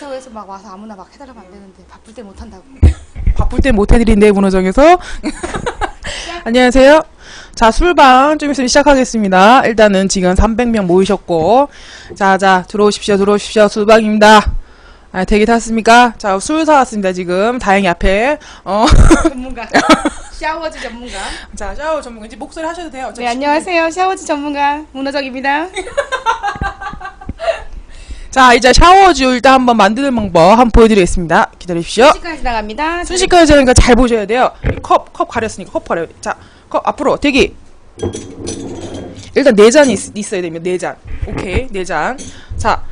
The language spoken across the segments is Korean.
그렇다고 해서 막 와서 아무나 막 해달라면 안 되는데 바쁠 때 못 한다고. 바쁠 때 못 해드린대 문호정에서. 안녕하세요. 자 술방 좀 있으면 시작하겠습니다. 일단은 지금 300명 모이셨고. 자자 들어오십시오 들어오십시오. 술방입니다. 아 대기 탔습니까? 자 술 사왔습니다 지금. 다행히 앞에. 어. 전문가. 샤워지 전문가. 어자 샤워 전문가. 이제 목소리 하셔도 돼요. 네 안녕하세요. 샤워지 전문가. 문호정입니다. 자 이제 샤워주 일단 한번 만드는 방법 한번 보여드리겠습니다 기다리십시오 시간 지나갑니다. 순식간에 되니까 잘 보셔야 돼요. 컵, 컵 가렸으니까 컵 가려. 자, 컵 앞으로 대기. 일단 네 잔이 있, 있어야 됩니다. 네 잔. 오케이, 네 잔. 자,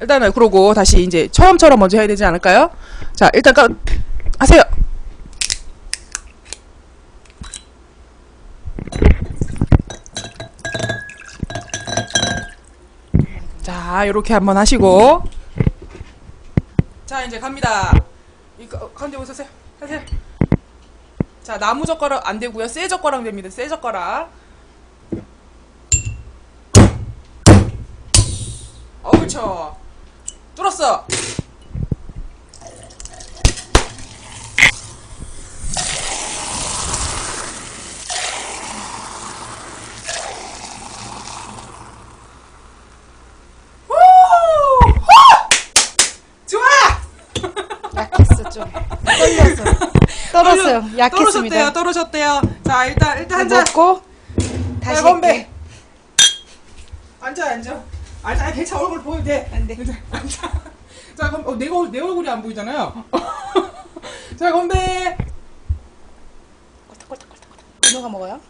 일단은 그러고 다시 이제 처음처럼 먼저 해야 되지 않을까요? 자, 일단 까 하세요. 자, 이렇게 한번 하시고. 자, 이제 갑니다. 이거 어, 가운데 오세요. 하세요. 자, 나무 젓가락 안 되고요. 쇠 젓가락 됩니다. 쇠 젓가락. 어, 그렇죠. 뚫었어. 후! 후! 좋아! 좀. 떨렸어. 떨었어요. 약했습니다. 떨어졌대요. 떨어졌대요. 자, 일단 일단 한 자, 잔. 먹고 다시 자, 건배. 앉아, 앉아. 앉아, 아니, 괜찮아. 얼굴 보여도 돼. 안 돼. 앉아. 자, 그럼 어, 내, 얼- 내 얼굴이 안 보이잖아요. 자, 건배. 꼴딱꼴딱꼴딱. 문호가 먹어요?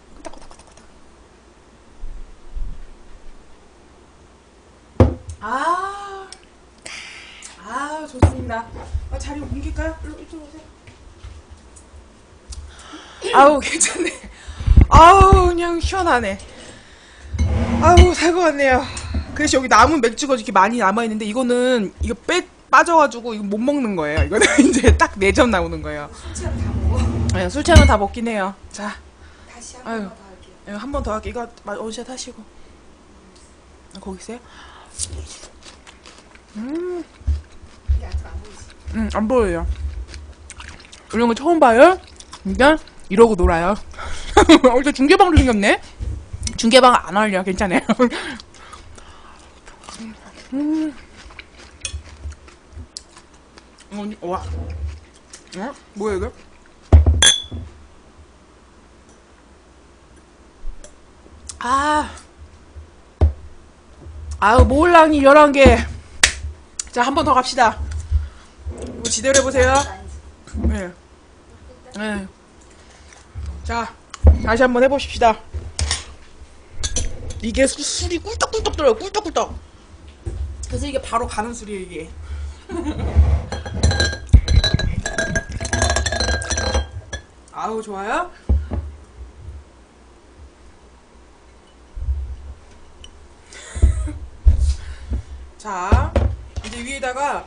아, 아, 좋습니다. 아, 자리 옮길까요? 일로 이쪽으로 오세요. 아우, 괜찮네. 아우, 그냥 시원하네. 아우, 살것 같네요. 그래서 여기 남은 맥주가 이렇게 많이 남아 있는데, 이거는, 이거 빼, 빠져가지고, 이거 못 먹는 거예요. 이거는 이제 딱 4점 나오는 거예요. 술취하면 다 먹어. 네, 술 취하면 다 먹긴 해요. 자, 다시 아유. 한번더 할게요. 한 번 더 할게. 이거 마- 원샷 하시고. 아, 거기 있어요? 음. 안? 응, 안 보여요. 이런 거 처음 봐요? 그러니까 이러고 놀아요. 어, 이제 중계방도 생겼네? 중계방 안 할려. 괜찮아요. 음. 어, 와. 어? 뭐야, 이거? 아. 아유, 모울랑이 11개. 자, 한 번 더 갑시다. 뭐 지대로 해보세요. 네. 네. 자, 다시 한번 해보십시다. 이게 수, 술이 꿀떡꿀떡 들어요, 꿀떡꿀떡. 그래서 이게 바로 가는 술이에요, 이게. 아우, 좋아요. 자, 이제 위에다가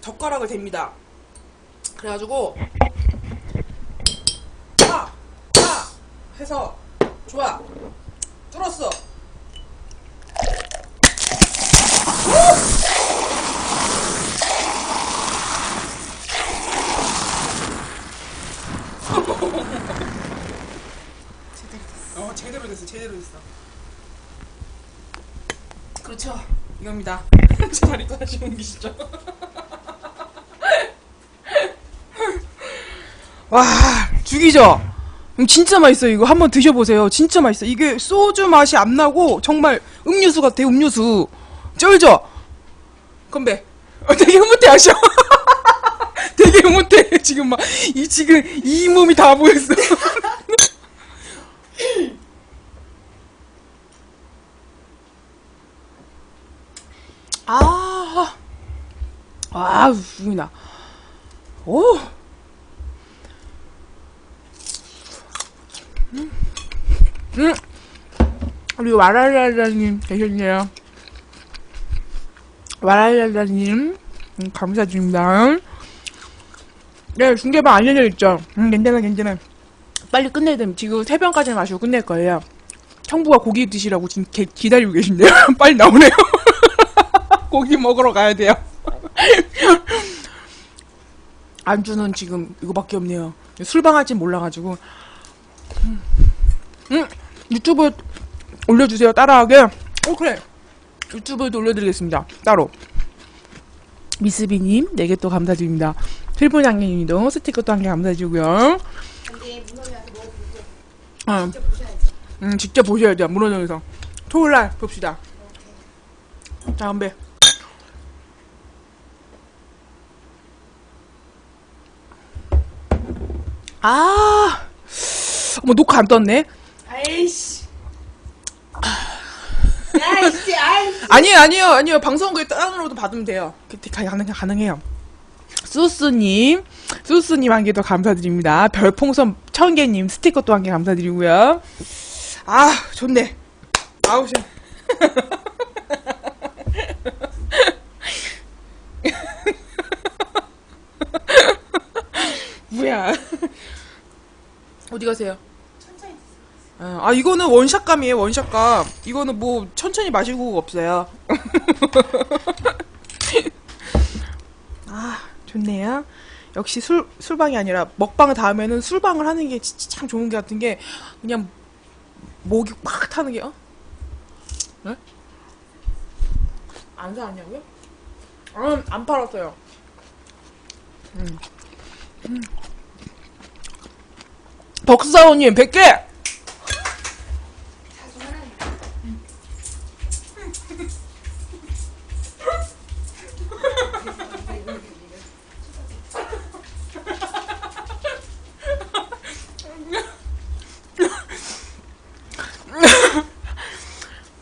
젓가락을 댑니다. 그래가지고 파! 파! 해서 좋아 뚫었어 제대로 됐어. 어 제대로 됐어 제대로 됐어 그렇죠 이겁니다 제 자리 또 다시 옮기시죠 와 죽이죠. 음, 진짜 맛있어요 이거. 한번 드셔보세요. 진짜 맛있어. 이게 소주 맛이 안 나고 정말 음료수 같아요 음료수. 쩔죠? 건배. 어, 되게 흐뭇해 하셔 되게 흐뭇해 지금 막. 이 지금 이 몸이 다 보였어. 아, 아, 죽이나. 오. 음, 음. 우리 와랄랄라님 계셨네요. 와랄랄라님, 음, 감사드립니다. 네, 중계방 알려져 있죠. 음, 괜찮아, 괜찮아. 빨리 끝내야 됩니다. 지금 새벽까지 마시고 끝낼 거예요. 형부가 고기 드시라고 지금 개- 기다리고 계신데요. 빨리 나오네요. 고기 먹으러 가야 돼요. 안주는 지금 이거밖에 없네요. 술방 할지 몰라가지고. 음, 음, 유튜브에 올려주세요. 따라하게. 어, 그래. 유튜브에도 올려드리겠습니다. 따로. 미스비님, 4개 또 감사드립니다. 필분 양님도 스티커 또한개 감사드리고요. 어, 보셔야지. 음, 직접 보셔야 돼요. 문어정에서. 토요일날 봅시다. 자, 건배. 아, 어머, 녹화 안 떴네? 아이씨. 아이씨, 아이씨. 아니에요, 아니에요, 아니에요. 방송국에 다운로드 받으면 돼요. 그때 가능, 가능해요. 수스님, 수스님 한 개 더 감사드립니다. 별풍선 천 개님 스티커 또 한 개 감사드리고요. 아, 좋네. 아우, 씨. 뭐야. 어디 가세요? 천천히 어, 아 이거는 원샷감이에요 원샷감 이거는 뭐 천천히 마시고 없어요 아 좋네요 역시 술 술방이 아니라 먹방 다음에는 술방을 하는 게 진짜 참 좋은 게 같은 게 그냥 목이 팍 타는 게 어? 네? 안 사왔냐고요? 음, 안 팔았어요 음. 음. 덕사원님 100개! 자주 하라니까.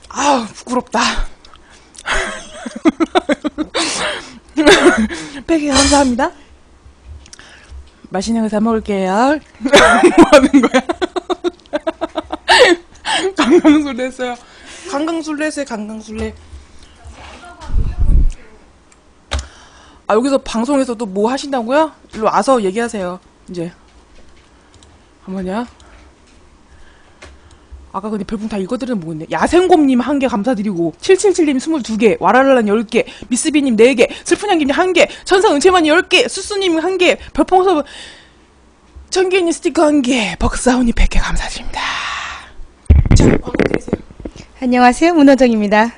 아 부끄럽다. 백개 감사합니다. 맛있는 거 사 먹을게요. 뭐 하는 거야? 강강술래 했어요. 강강술래 했어요, 강강술래. 아, 여기서 방송에서도 뭐 하신다고요? 일로 와서 얘기하세요, 이제. 뭐냐? 아까 근데 별풍 다 읽어드리는 뭐겠네. 야생곰님 한 개 감사드리고, 777님 22개, 와라랄란 10개, 미스비님 4개, 슬픈양님 1개, 천사 은채만이 10개, 수수님 1개, 별풍서 천개님 스티커 1개, 벅사훈이 100개 감사드립니다. 자, 광고 드리세요. 안녕하세요. 문어정입니다.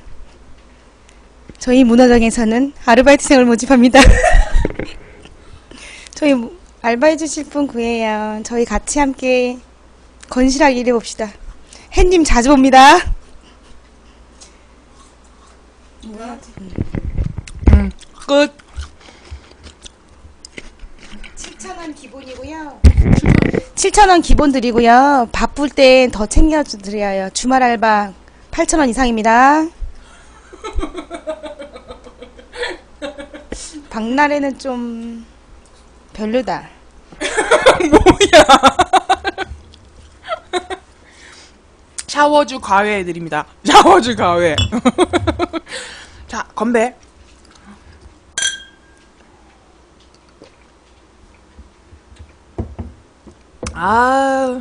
저희 문어정에서는 아르바이트생을 모집합니다. 저희 뭐- 알바해 주실 분 구해요. 저희 같이 함께 건실하게 일해 봅시다. 햇님 자주 봅니다. 음, 끝. 7,000원 기본이고요. 7,000원 기본 드리고요. 바쁠 땐 더 챙겨 드려요. 주말 알바 8,000원 이상입니다. 박날에는 좀 별로다. 샤워주 과외 해드립니다. 샤워주 과외. 자, 건배. 아.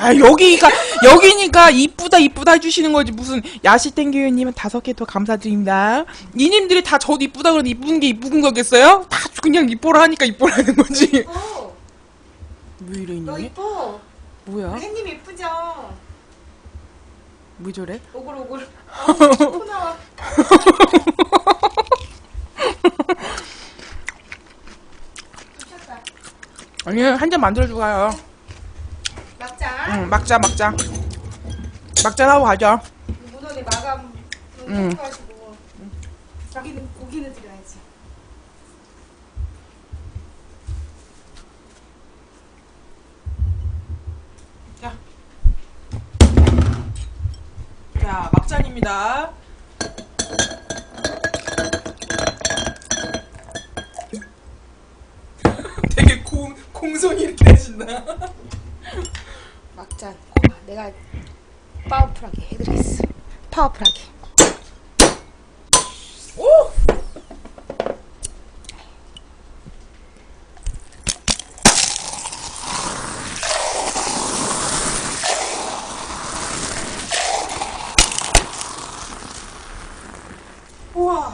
아, 여기가, 여기니까 이쁘다, 이쁘다 해주시는 거지. 무슨, 야시 땡겨요님은 다섯 개 더 감사드립니다. 이님들이 다 저도 이쁘다 그러는데 이쁜 게 이쁜 거겠어요? 다 그냥 이뻐라 하니까 이뻐라는 거지. 어, 왜 이래, 너 이님이? 이뻐. 뭐야? 햇님 예쁘죠? 왜 저래? 오글 오글. 어, 코 나와. 미쳤다. 아니, 한 잔 만들어주고 가요. 막자. 응, 막자, 막자. 막자 하고 가죠. 문어리 마감 응. 하시고. 고기는 고기는 드려야지. 자, 막잔입니다. 되게 공, 공손히 이렇게 하신다. 막잔. 내가 파워풀하게 해드리겠어. 파워풀하게. 오! 우와.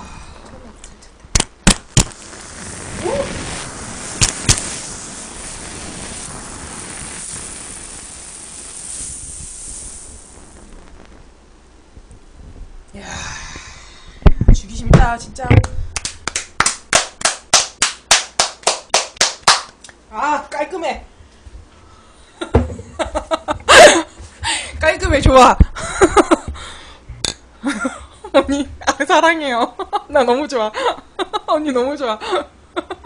진짜. 아, 깔끔해. 깔끔해, 좋아. 언니, 아, 사랑해요. 나 너무 좋아. 언니 너무 좋아.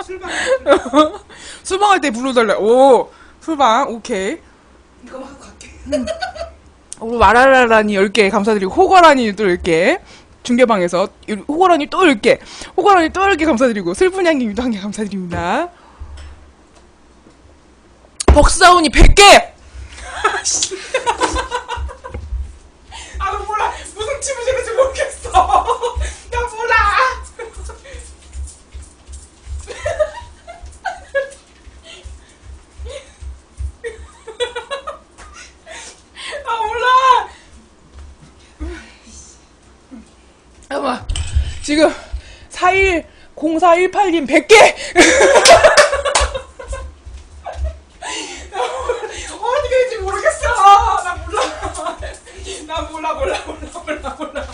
술방 수방할 때 불러달래. 오, 수방, 오케이. 이거 하고 갈게. 우리 마라라라니 10개 감사드리고, 호거라니 또 10개. 중계방에서, 호거라니 또 10개. 호거라니 또 10개 감사드리고, 슬픈 양님도 한 개 감사드립니다. 벅사운이 100개! 0418님 100개. 어떻게 될지 모르겠어. 나 몰라. 나 몰라 몰라 몰라 몰라 몰라.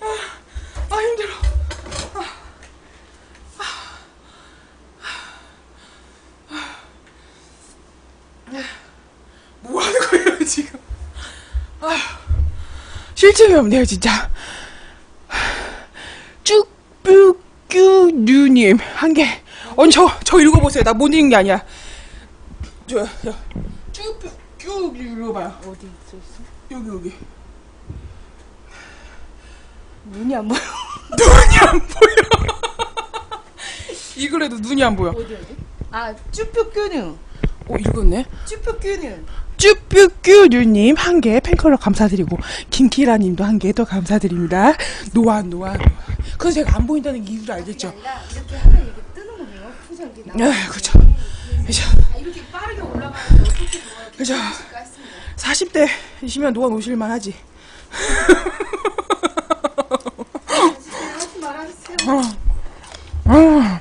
아, 아 힘들어. 뭐 하는 거예요 지금? 아, 실증이 없네요 진짜. 쭉뿌규뉴님 한 개. 언니 저 저 읽어보세요. 나 못 읽는 게 아니야. 저, 저 쭉뿌규 읽어봐요. 어디 있어 있어? 여기 여기. 눈이 안 보여. 눈이 안 보여. 이글에도 눈이 안 보여. 어디 어디? 아 쭈뼛규누. 어 읽었네. 쭈뼛규누. 쭈뿌규뉴님 한 개 팬클럽 감사드리고 김키라님도 한개더 감사드립니다. 노아 노아. 그래서 제가 안 보인다는 이유를 알겠죠. 아, 그죠. 괜찮으실까 했습니다. 40대이시면 노아 노실만 하지. 어. 어?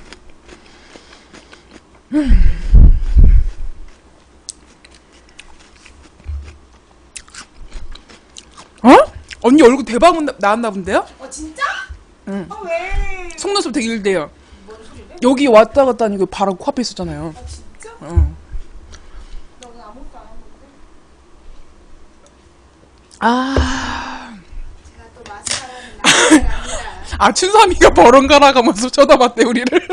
언니 얼굴 대박 나- 나왔나 본데요? 어 진짜? 응. 어 왜? 속눈썹 되게. 뭔 소리래? 여기 왔다 갔다 하니까 바로 코앞에 있었잖아요. 아 진짜? 응. 너는 아무것도 안 한 건데? 아, 제가 또 마스카라는 남자가 아니라 아 춘삼이가 버런가라가면서 쳐다봤대 우리를.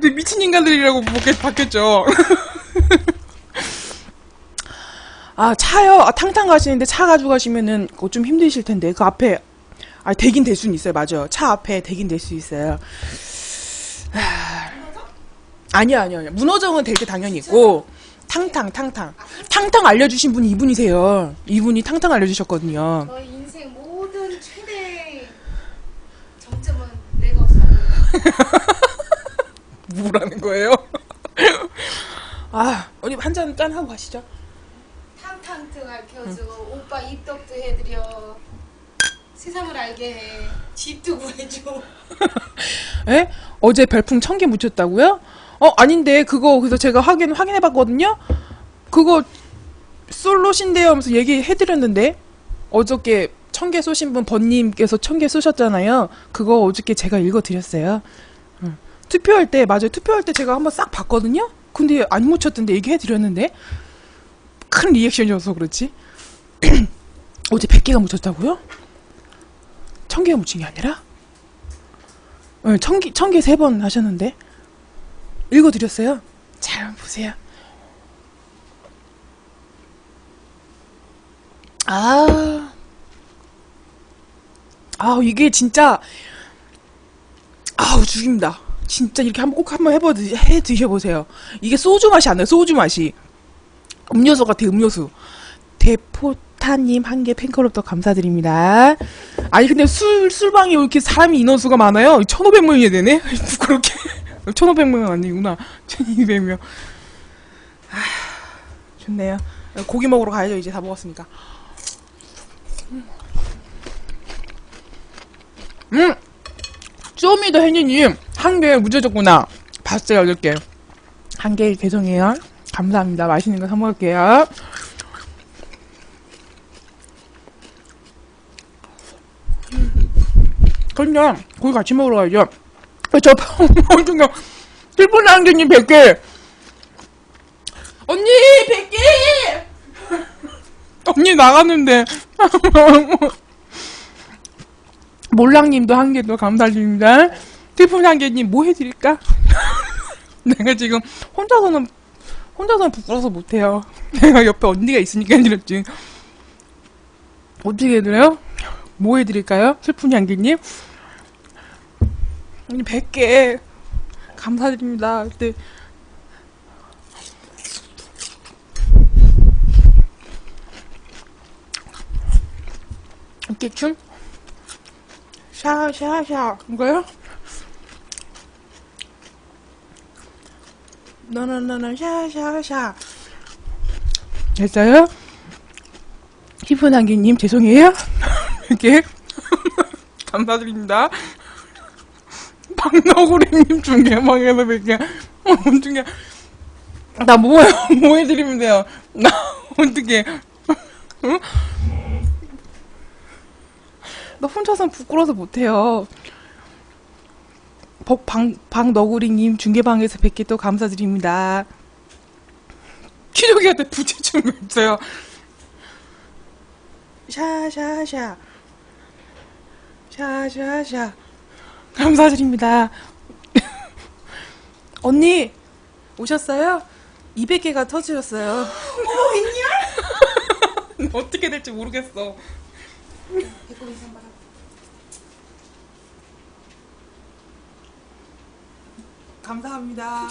근데 미친 인간들이라고 보게 바뀌었죠. 아 차요. 아 탕탕 가시는데 차 가지고 가시면은 그거 좀 힘드실 텐데 그 앞에 아 대긴 될 수는 있어요. 맞아요. 차 앞에 대긴 될 수 있어요. 하... 아니야 아니야 아니야. 문어정은 될 게 당연히 있고 탕탕 탕탕 탕탕 알려주신 분이 이분이세요. 이분이 탕탕 알려주셨거든요. 너의 인생 모든 최대 정점은 내가 없어. 뭐라는 거예요? 아, 어디 한잔 짠 하고 가시죠. 알켜줘. 오빠 입덕도 해드려. 세상을 알게 해. 집도 구해줘. 에? 어제 별풍 천 개 묻혔다고요? 어, 아닌데 그거 그래서 제가 확인 확인해 봤거든요. 그거 솔로신데요 하면서 얘기해 드렸는데 어저께 천 개 쏘신 분 번님께서 천 개 쏘셨잖아요. 그거 어저께 제가 읽어 드렸어요. 응. 투표할 때 맞아요. 투표할 때 제가 한번 싹 봤거든요. 근데 안 묻혔던데 얘기해 드렸는데 큰 리액션이어서 그렇지. 어제 100개가 묻혔다고요? 천 개가 묻힌 게 아니라? 네, 천 개, 천개세번 하셨는데? 읽어드렸어요? 잘 보세요. 아. 아, 이게 진짜, 아우, 죽입니다. 진짜 이렇게 한번 꼭 한번 해보, 해 드셔보세요. 이게 소주 맛이 안 나요, 소주 맛이. 음료수 같아, 음료수. 대포타님 한 개 팬클럽 더 감사드립니다. 아니 근데 술 술방에 왜 이렇게 사람이 인원수가 많아요? 1,500명이 되네. 부끄럽게. 1,500명 아니구나. 1,200명. 아, 좋네요. 고기 먹으러 가야죠. 이제 다 먹었으니까. 음. 쇼미더 해니님 한 개 무죄졌구나. 봤어요, 여덟 개. 한개 죄송해요. 감사합니다. 맛있는 거 사 먹을게요. 그냥 고기 같이 먹으러 가야죠. 저 방송 중에 슬픈 안개님 100개! 언니 100개! 언니 나갔는데 몰랑님도 한 개도 감사드립니다. 슬픈 한개님 뭐 해드릴까? 내가 지금 혼자서는 혼자서는 부끄러워서 못해요. 내가 옆에 언니가 있으니까 해드렸지. 어떻게 해드려요? 뭐 해드릴까요? 슬픈 향기님? 언니 100개 감사드립니다. 그때 이렇게 춤? 샤샤샤 이거요? 너너너너 샤샤샤 됐어요? 히픈 한기님 죄송해요. 이렇게 감사드립니다. 박너구리님 중계방에서 뵐게. 어, 중계. 나 뭐요? 뭐 해드리면 돼요? 나 어떻게? 응? 나 혼자선 부끄러워서 못해요. 박, 방, 박너구리님 중계방에서 뵙게 또 감사드립니다. 키조기한테 부채춤 있어요. 샤샤샤. 샤샤샤. 감사드립니다. 언니, 오셨어요? 200개가 터지셨어요. 뭐, 있냐? 어떻게 될지 모르겠어. 감사합니다.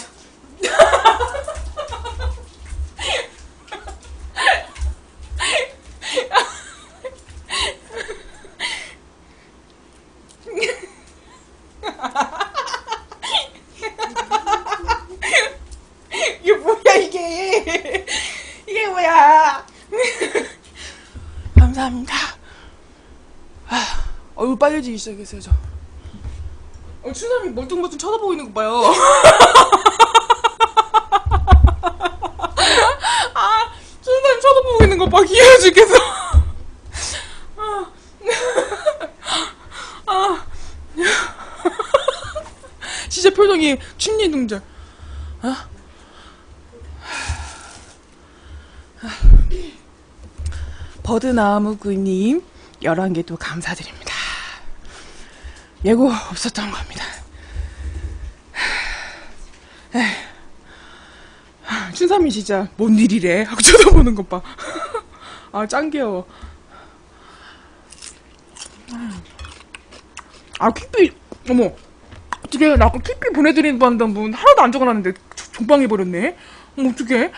이게 뭐야 감사합니다. 아, 얼굴 빨개지기 시작했어요 저 어, 추남이 멀뚱멀뚱 쳐다보고 있는 거 봐요 아 추남이 쳐다보고 있는 거 봐 귀여워 죽겠어 아. 아. 진짜 표정이 춘리 동작 버드나무구님 11개도 감사드립니다. 예고 없었던 겁니다. 에휴. 춘삼이 진짜 뭔 일이래 하고 쳐다보는 것 봐. 아, 짱 귀여워. 아, 퀵비, 어머. 어떻게, 나 아까 퀵비 보내드린다는 한분 하나도 안 적어놨는데 종방해버렸네? 어머, 어떡해.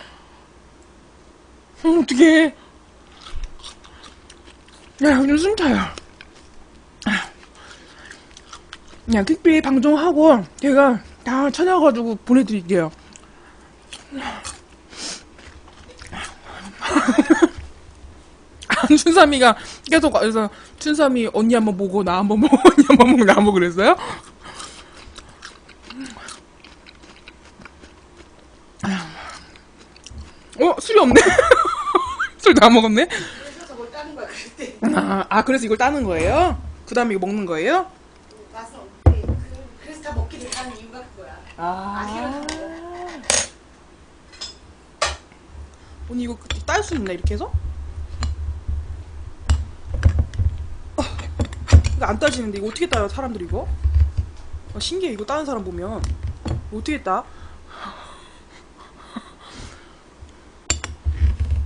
어머, 어떡해. 야, 요즘 숨차 요. 야, 퀵비 방송하고 제가 다 찾아가지고 보내드릴게요. 춘삼이가 계속 그래서 춘삼이 언니 한번 보고 나 한번 보고 언니 한번 보고 나 한번 그랬어요? 어 술이 없네. 술 다 먹었네. 그래서 저걸 따는 거야 그럴 때 아, 아 그래서 이걸 따는 거예요? 그 다음에 이거 먹는 거예요? 와서 네, 그, 그래서 다 먹게 됐다는 이유가 그거야 아. 언니 이거 딸 수 있나 이렇게 해서? 어, 이거 안 따지는데 이거 어떻게 따요 사람들이 이거? 아, 신기해 이거 따는 사람 보면 어떻게 따?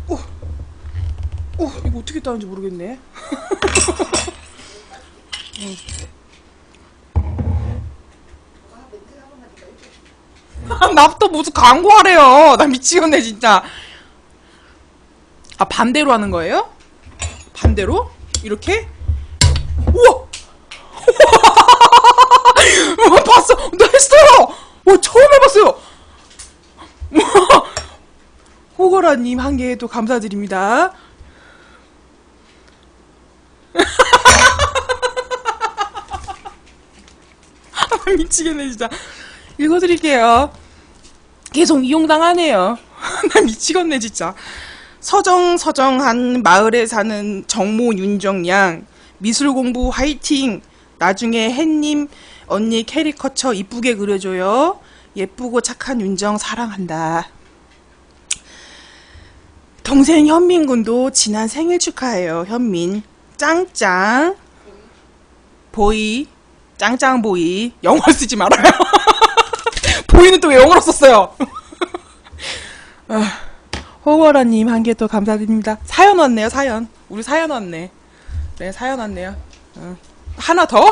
오, 오 이거 어떻게 따는지 모르겠네. 나부터 무슨 광고하래요. 나 미치겠네 진짜. 아 반대로 하는 거예요? 반대로? 이렇게? 우와! 우와 봤어! 나 했어요! 와 처음 해봤어요! 호거라님 한 개도 감사드립니다. 아, 미치겠네 진짜. 읽어드릴게요. 계속 이용당하네요. 나 미치겠네 진짜. 서정서정한 마을에 사는 정모 윤정양 미술 공부 화이팅 나중에 햇님 언니 캐리커처 이쁘게 그려줘요. 예쁘고 착한 윤정 사랑한다. 동생 현민 군도 지난 생일 축하해요. 현민 짱짱 보이 짱짱 보이 영어 쓰지 말아요. 보이는 또 왜 영어로 썼어요? 아, 호거라님 한 개 또 감사드립니다. 사연 왔네요, 사연. 우리 사연 왔네. 네, 사연 왔네요. 어. 하나 더?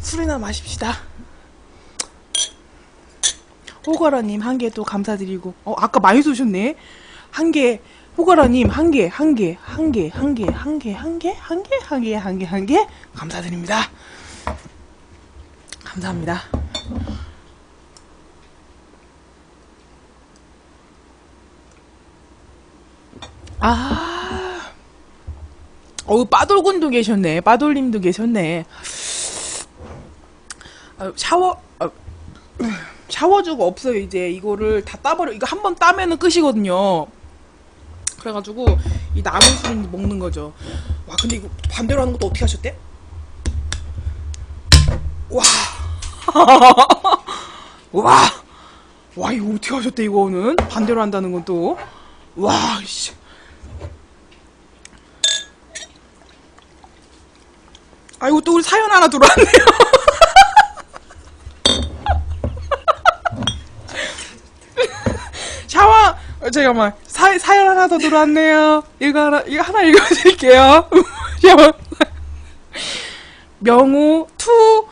술이나 마십시다. 호거라님 한 개 또 감사드리고, 어, 아까 많이 쏘셨네? 한 개, 호거라님 한 개, 한 개, 한 개, 한 개, 한 개, 한 개, 한 개, 한 개, 한 개, 한 개, 감사드립니다. 감사합니다. 아, 어우, 빠돌군도 계셨네. 빠돌님도 계셨네. 아, 샤워, 아, 샤워주가 없어요, 이제. 이거를 다 따버려. 이거 한 번 따면은 끝이거든요. 그래가지고, 이 남은 술은 먹는 거죠. 와, 근데 이거 반대로 하는 것도 어떻게 하셨대? 와. 와. 와, 이거 어떻게 하셨대, 이거는? 반대로 한다는 건 또. 와, 씨. 아이고, 또 우리 사연 하나 들어왔네요. 샤워! 어, 잠깐만. 사, 사연 하나 더 들어왔네요. 이거 하나, 이거 하나 읽어드릴게요. 샤워. 명우, 투,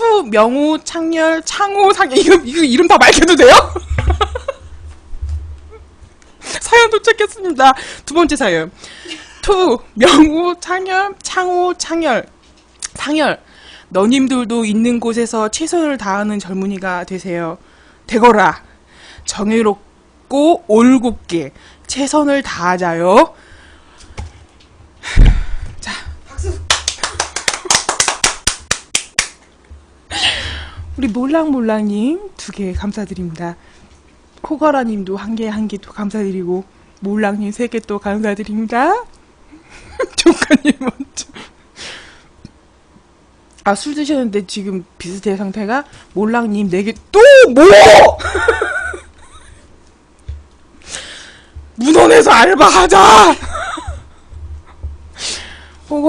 투, 명우, 창렬, 창호, 상렬. 이거, 이거 이름 다 밝혀도 돼요? 사연 도착했습니다. 두 번째 사연. 투, 명우, 창렬, 창호, 창렬. 상열, 너님들도 있는 곳에서 최선을 다하는 젊은이가 되세요. 되거라. 정의롭고 올곧게 최선을 다하자요. 자, 박수. 우리 몰랑몰랑님 두 개 감사드립니다. 호거라님도 한 개 한 개 또 감사드리고 몰랑님 세 개 또 감사드립니다. 조카님 먼저. 아 술 드셨는데 지금 비슷해 상태가 몰랑님 네 개 또 뭐? 문헌에서 알바하자.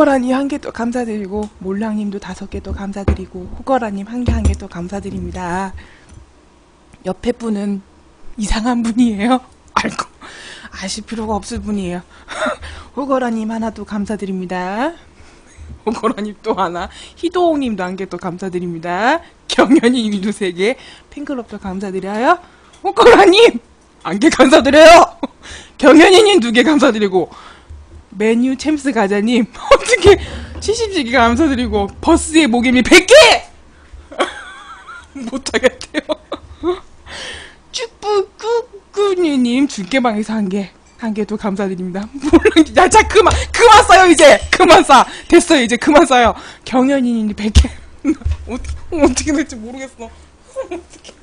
호거라님 한 개 또 감사드리고 몰랑님도 다섯 개 또 감사드리고 호거라님 한 개 한 개 또 감사드립니다. 옆에 분은 이상한 분이에요. 알고 아실 필요가 없을 분이에요. 호거라님 하나 또 감사드립니다. 호거라님 또 하나, 희도홍님도 한 개 또 감사드립니다. 경연이님도 세 개, 팬클럽도 감사드려요. 호거라님 한개 감사드려요. 경연이님 두 개 감사드리고 메뉴 챔스 가자님 어떻게 70개 감사드리고 버스의 모임이 100개! 못하겠대요. 쭈뿌꾸꾸니님 줄게방에서 한개 한개또 감사드립니다. 몰라 야자 그만 그만 싸요 이제! 그만 싸! 됐어요 이제 그만 싸요. 경연이님 100개. 어떻게 어떻게 될지 모르겠어. 어떻게.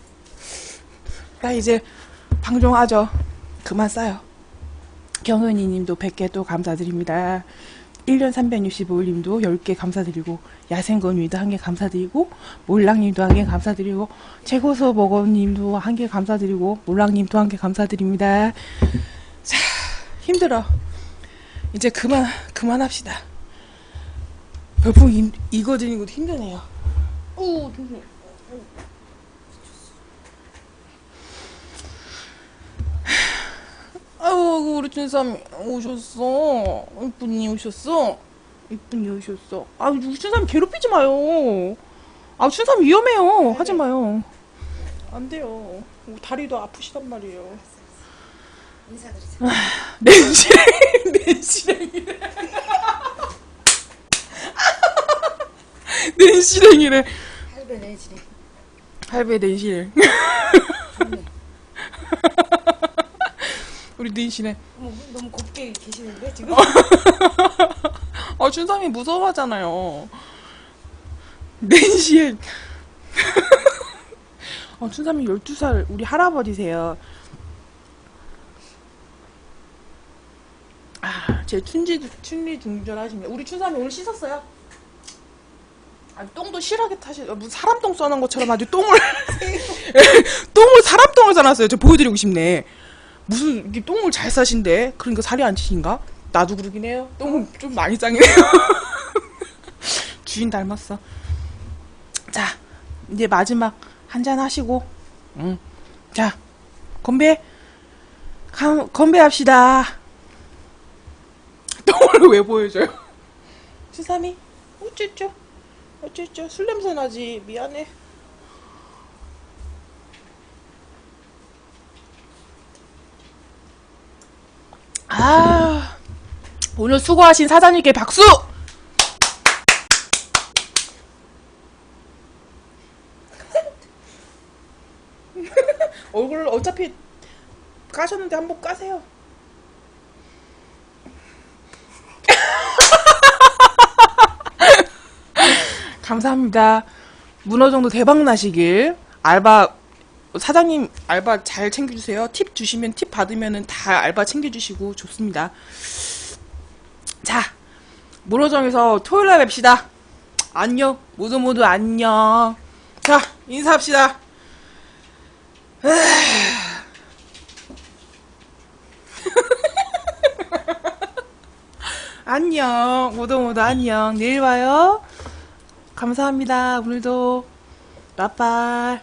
나 이제 방종하죠. 그만 싸요 경은이 님도 100개 또 감사드립니다. 1년 365일님도 10개 감사드리고, 야생건위도 한 개 감사드리고, 몰랑님도 한 개 감사드리고, 최고서 버거님도 한 개 감사드리고, 몰랑님도 한 개 감사드립니다. 자, 힘들어. 이제 그만, 그만합시다. 별풍 이, 이거 드리는 것도 힘드네요. 오, 힘들어. 아이고 우리 춘삼이 오셨어. 이쁜이 오셨어. 이쁜이 오셨어. 아 우리 춘삼이 괴롭히지 마요. 아 춘삼 위험해요. 하지 마요. 안 돼요. 다리도 아프시단 말이에요. 인사드리자. 낸실행 낸실행이래. 낸실행이래. 할배 내지네. 할배 낸실행 우리 낸실행 어머, 너무 곱게 계시는데 지금? 아, 춘삼이 무서워하잖아요. 낸시엔. 아, 춘삼이 12살 우리 할아버지세요. 아, 제 춘지 춘리 중전하십니다. 우리 춘삼이 오늘 씻었어요. 아, 똥도 실하게 타시. 어, 무슨 사람 똥 써놓은 것처럼 아주 똥을 똥을 사람 똥을 싸놨어요. 저 보여드리고 싶네. 무슨 이게 똥을 잘 싸신데? 그러니까 살이 안 찌신가? 나도 그러긴 해요. 똥은 좀 많이 짱이네요. 주인 닮았어. 자, 이제 마지막 한 잔 하시고, 응. 자, 건배. 감, 건배합시다. 똥을 왜 보여줘요? 수삼이, 어쩌죠? 어쩌죠? 술 냄새 나지. 미안해. 아, 오늘 수고하신 사장님께 박수! 얼굴 어차피 까셨는데 한번 까세요. 감사합니다. 문어 정도 대박 나시길. 알바 사장님 알바 잘 챙겨주세요. 팁 주시면 팁 받으면은 다 알바 챙겨주시고 좋습니다. 자, 문어정에서 토요일 날 뵙시다. 안녕. 모두 모두 안녕. 자, 인사합시다. 안녕. 모두 모두 안녕. 내일 봐요. 감사합니다. 오늘도 빠빠